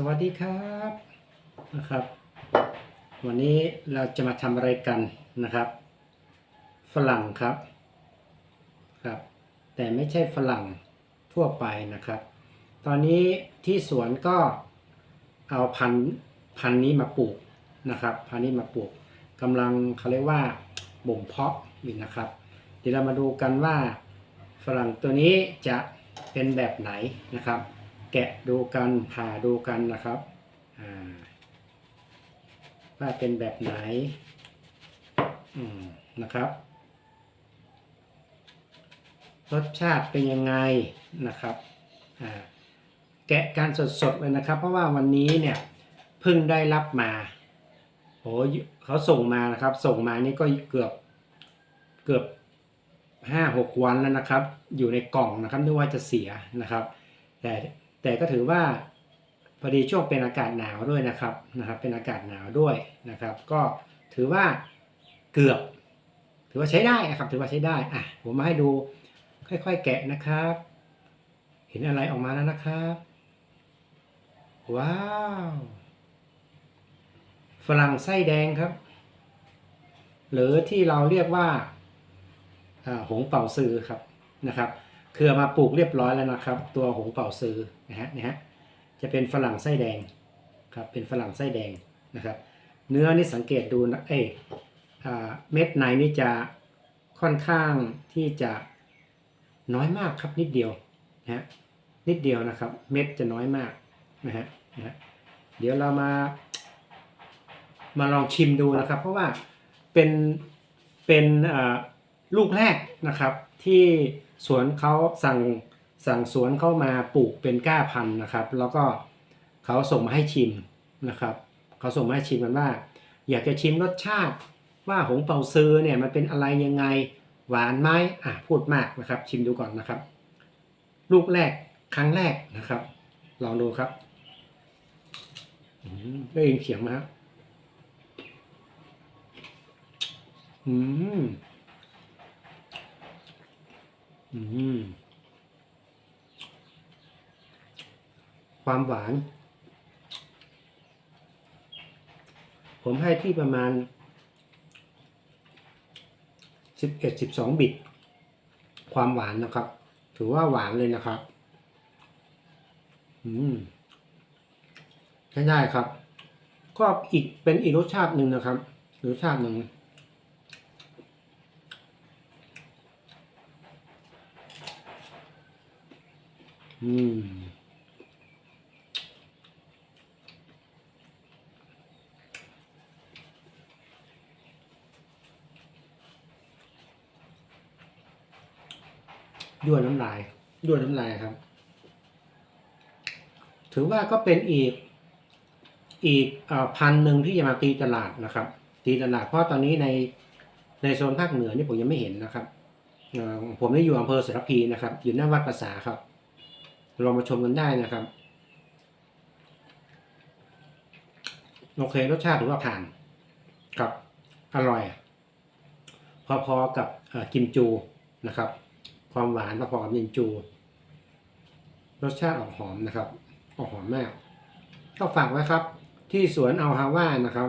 สวัสดีครับนะครับ วันนี้เราจะมาทำอะไรกันนะครับ ฝรั่งครับครับ แต่ไม่ใช่ฝรั่งทั่วไปนะครับ ตอนนี้ที่สวนก็เอาพันพันนี้มาปลูกนะครับ พันนี้มาปลูกกำลังเขาเรียกว่าบ่มเพาะอยู่นะครับ เดี๋ยวเรามาดูกันว่าฝรั่งตัวนี้จะเป็นแบบไหนนะครับ แกะดูกันผ่าดูกันนะครับว่าเป็นแบบไหนนะครับ รสชาติเป็นยังไงนะครับแกะการสดๆเลยนะครับ เพราะว่าวันนี้เนี่ยเพิ่งได้รับมาโอ้ยเขาส่งมานะครับ ส่งมานี่ก็เกือบเกือบห้าหกวันแล้วนะครับ อยู่ในกล่องนะครับนึกว่าจะเสียนะครับ แต่ แต่ก็ถือว่าพอดีช่วงเป็นอากาศหนาวด้วยนะครับนะครับเป็นอากาศหนาวด้วยนะครับ ก็ถือว่าเกือบ ถือว่าใช้ได้นะครับ ถือว่าใช้ได้อะผมมาให้ดูค่อยๆแกะนะครับ เห็นอะไรออกมาแล้วนะครับ ว้าวฝรั่งไส้แดงครับ หรือที่เราเรียกว่าอ่าหงเป่าซือครับนะครับ คือมาปลูกเรียบร้อยแล้วนะครับ ตัวหงเป่าซื้อนะฮะนี่ฮะจะเป็นฝรั่งไส้แดงครับเป็นฝรั่งไส้แดงนะครับ เนื้อนี่สังเกตดูนะเอยอ่าเม็ดในนี่จะค่อนข้างที่จะน้อยมากครับนิดเดียวนะฮะนิดเดียวนะครับ เม็ดจะน้อยมากนะฮะนะฮะเดี๋ยวเรามามาลองชิมดูนะครับ เพราะว่าเป็นเป็นอ่าลูกแรกนะครับ ที่สวนเขาสั่งสั่งสวนเข้ามาปลูกเป็นก้าพันธุ์นะครับ แล้วก็เขาส่งมาให้ชิมนะครับเขาส่งมาให้ชิมกันว่า อยากจะชิมรสชาติว่าหงเปาซือเนี่ยมันเป็นอะไรยังไงหวานไหมอะพูดมากนะครับ ชิมดูก่อนนะครับ ลูกแรกครั้งแรกนะครับลองดูครับอืมได้ยินเสียงไหมครับอืม ความหวาน ผมให้ที่ประมาณสิบเอ็ดสิบสองบิต ความหวานนะครับ ถือว่าหวานเลยนะครับ อืมใช้ได้ครับ ก็อีกเป็นอีกรสชาติหนึ่งนะครับรสชาติหนึ่ง อืมด้วยน้ำลาย ด้วยน้ำลายครับ ถือว่าก็เป็นอีก อีกอพันหนึ่งที่จะมาตีตลาดนะครับ ตีตลาดเพราะตอนนี้ในในโซนภาคเหนือนี่ผมยังไม่เห็นนะครับผมได้อยู่อำเภอสารพีนะครับ อยู่หน้าวัดภาษาครับ ลองมาชมกันได้นะครับ โอเครสชาติถือว่าผ่านครับอร่อย พอๆกับกิมจูนะครับ ความหวานพอๆกับกิมจู รสชาติออกหอมนะครับ ออกหอมมาก ก็ฝากไว้ครับ ที่สวนอัลฮาว่านะครับ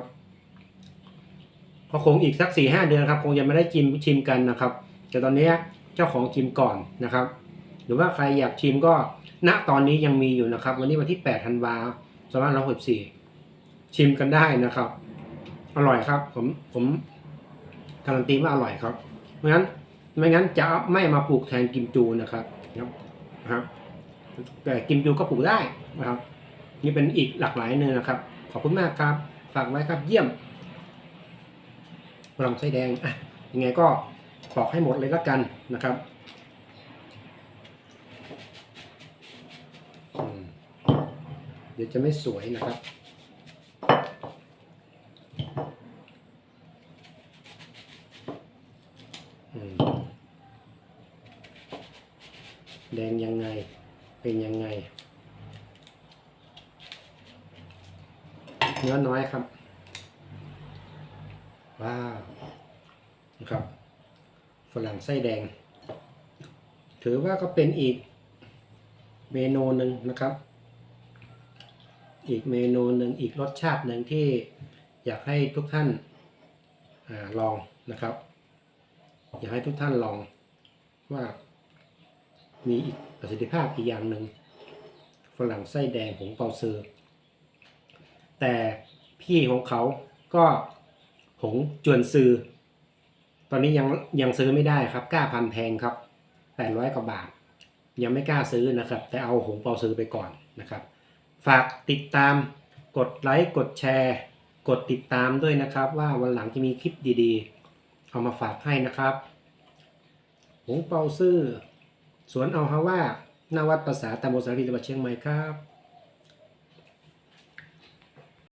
ก็คงอีกสักสี่ห้าเดือนครับ คงยังไม่ได้ชิมชิมกันนะครับ แต่ตอนนี้เจ้าของชิมก่อนนะครับ รือว่าใครอยากชิมก็ณตอนนี้ยังมีอยู่นะครับ วันนี้วันที่8ธันวาคม2564ชิมกันได้นะครับ อร่อยครับ ผมผมการันตีว่าอร่อยครับไม่งั้นไม่งั้นจะไม่มาปลูกแทนกิมจูนะครับนะครับแต่กิมจูก็ปลูกได้นะครับ นี่เป็นอีกหลากหลายเนื้อนะครับ ขอบคุณมากครับ ฝากไว้ครับเยี่ยมลองไส้แดงอะยังไงก็ปอกให้หมดเลยละกันนะครับอืมเดี๋ยวจะไม่สวยนะครับ แดงยังไง เป็นยังไง เนื้อน้อยครับ ว้าวนะครับ ฝรั่งไส้แดง ถือว่าก็เป็นอีกเมนูหนึ่งนะครับ อีกเมนูหนึ่งอีกรสชาติหนึ่งที่อยากให้ทุกท่านอาลองนะครับ อยากให้ทุกท่านลองว่ามีอีกประสิทธิภาพอีกอย่างหนึ่งฝรั่งไส้แดงผงเปาซือแต่พี่ของเขาก็ผงจวนซือตอนนี้ยังยังซื้อไม่ได้ครับกล้าพันแพงครับ800กว่าบาท ยังไม่กล้าซื้อนะครับ แต่เอาหงเปาซื้อไปก่อนนะครับ ฝากติดตามกดไลค์กดแชร์ กดติดตามด้วยนะครับ ว่าวันหลังจะมีคลิปดีๆ เอามาฝากให้นะครับหงเปาซื่อ สวนเอาฮาว่านาวัดภาษาตำบลสารีจังหวัดเชียงใหม่ครับ